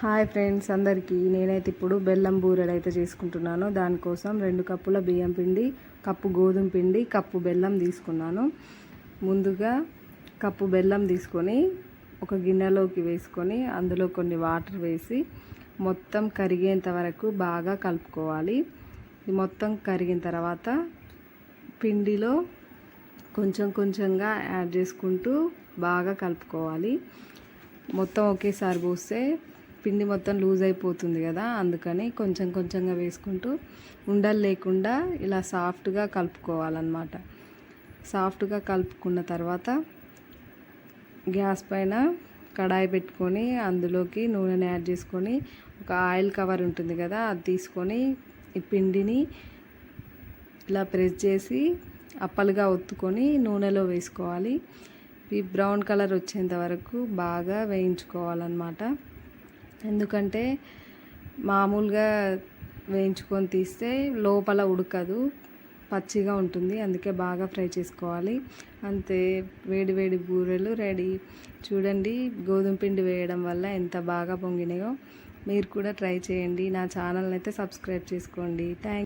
Hi friends అందరికీ. నేనైతే ఇప్పుడు బెల్లం బూరెలు అయితే చేసుకుంటున్నాను. దానికోసం రెండు కప్పుల బియ్యం పిండి కప్పు గోధుమ పిండి కప్పు బెల్లం తీసుకున్నాను. ముందుగా కప్పు బెల్లం తీసుకొని ఒక గిన్నెలోకి వేసుకొని అందులో కొన్ని వాటర్ వేసి మొత్తం కరిగేంత వరకు బాగా కలుపుకోవాలి. మొత్తం కరిగిన తర్వాత పిండిలో కొంచెం కొంచెంగా యాడ్ చేసుకుంటూ బాగా కలుపుకోవాలి. మొత్తం ఒకేసారి పోస్తే పిండి మొత్తం లూజ్ అయిపోతుంది కదా అందుకని కొంచెం కొంచెంగా వేసుకుంటూ ఉండలు లేకుండా ఇలా సాఫ్ట్గా కలుపుకోవాలన్నమాట. సాఫ్ట్గా కలుపుకున్న తర్వాత గ్యాస్ పైన కడాయి పెట్టుకొని అందులోకి నూనెని యాడ్ చేసుకొని ఒక ఆయిల్ కవర్ ఉంటుంది కదా అది తీసుకొని ఈ పిండిని ఇలా ప్రెస్ చేసి అప్పలుగా ఒత్తుకొని నూనెలో వేసుకోవాలి. ఈ బ్రౌన్ కలర్ వచ్చేంత వరకు బాగా వేయించుకోవాలన్నమాట. ఎందుకంటే మామూలుగా వేయించుకొని తీస్తే లోపల ఉడకదు పచ్చిగా ఉంటుంది అందుకే బాగా ఫ్రై చేసుకోవాలి. అంతే వేడి వేడి బూరెలు రెడీ. చూడండి గోధుమ పిండి వేయడం వల్ల ఎంత బాగా పొంగినాయో. మీరు కూడా ట్రై చేయండి. నా ఛానల్ని అయితే సబ్స్క్రైబ్ చేసుకోండి. థ్యాంక్